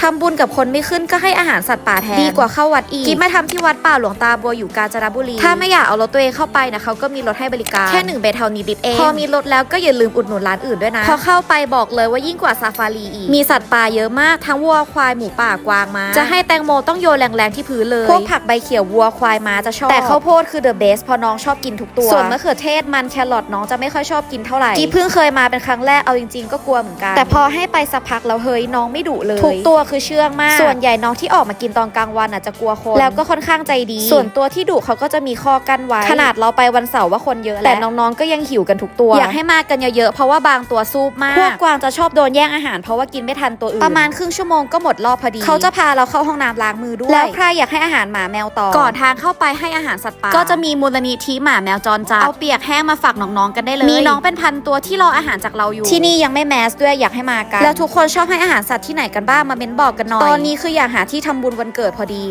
ทำบุญกับคนไม่ขึ้นก็ให้อาหารสัตว์ป่าแทนดีกว่าเข้าวัดอีกกิ๊บมาทำที่วัดป่าหลวงตาบัวอยู่กาญจนบุรี ถ้าไม่อยากเอารถตัวเองเข้าไปนะเขาก็มีรถให้บริการแค่หนึ่งเบทเท่านี้ดิดเองพอมีรถแล้วก็อย่าลืมอุดหนุนร้านอื่นด้วยนะพอเข้าไปบอกเลยว่ายิ่งกว่าซาฟารีอีกมีสัตว์ป่าเยอะมากทั้งวัวควายหมูป่ากวางมาจะให้แตงโมต้องโยนแรงๆที่พื้นเลยพวกผักใบเขียววัวควายม้าจะชอบแต่ข้าวโพดคือเดอะเบสเพราะน้องชอบกินทุกตัวส่วนมะเขือเทศมันแครอทน้องจะไม่ค่อยชอบกินเท่าไหร่กีเพิ่งเคยมาเป็นครั้งแรกเอาจริง ๆ ก็กลัวเหมือนกันแต่พอให้ไปสักพักแล้วเฮ้ยน้องไม่ดุเลยทุกตัวคือเชื่องมาก ส่วนใหญ่น้องที่ออกมากินตอนกลางวันอะจะกลัวคน แล้วก็ค่อนข้างใจดี ส่วนตัวที่ดุเขาก็จะมีข้อกั้นไว้ ขนาดเราไปวันเสาร์ว่าคนเยอะแต่น้องๆก็ยังหิวกันทุกตัว อยากให้มากันเยอะๆเพราะว่าบางตัวซูบมาก พวกกวางจะชอบโดนแย่งอาหารเพราะว่ากินไม่ทันตัวอื่น ประมาณครึ่งชั่วโมงก็หมดรอบพอดี เขาจะพาเราเข้าห้องน้ำล้างมือด้วย แล้วใครอยากให้อาหารหมาแมวต่อ ก่อนทางเข้าไปให้อาหารสัตว์ป่า ก็จะมีมูลนิธิหมาแมวจรจัด เอาเปียกแห้งมาฝากน้องๆกันได้เลย มีน้องเป็นพันตัวที่รออาหารจากเราอยู่ ที่นี่ยังไม่แมสด้วยอยากให้มากัน แล้วทุกคนชอบให้อาหารสัตว์ที่ไหนกันบ้างมาเม้นบอกกันหน่อย ตอนนี้คืออยากหาที่ทำบุญวันเกิดพอดี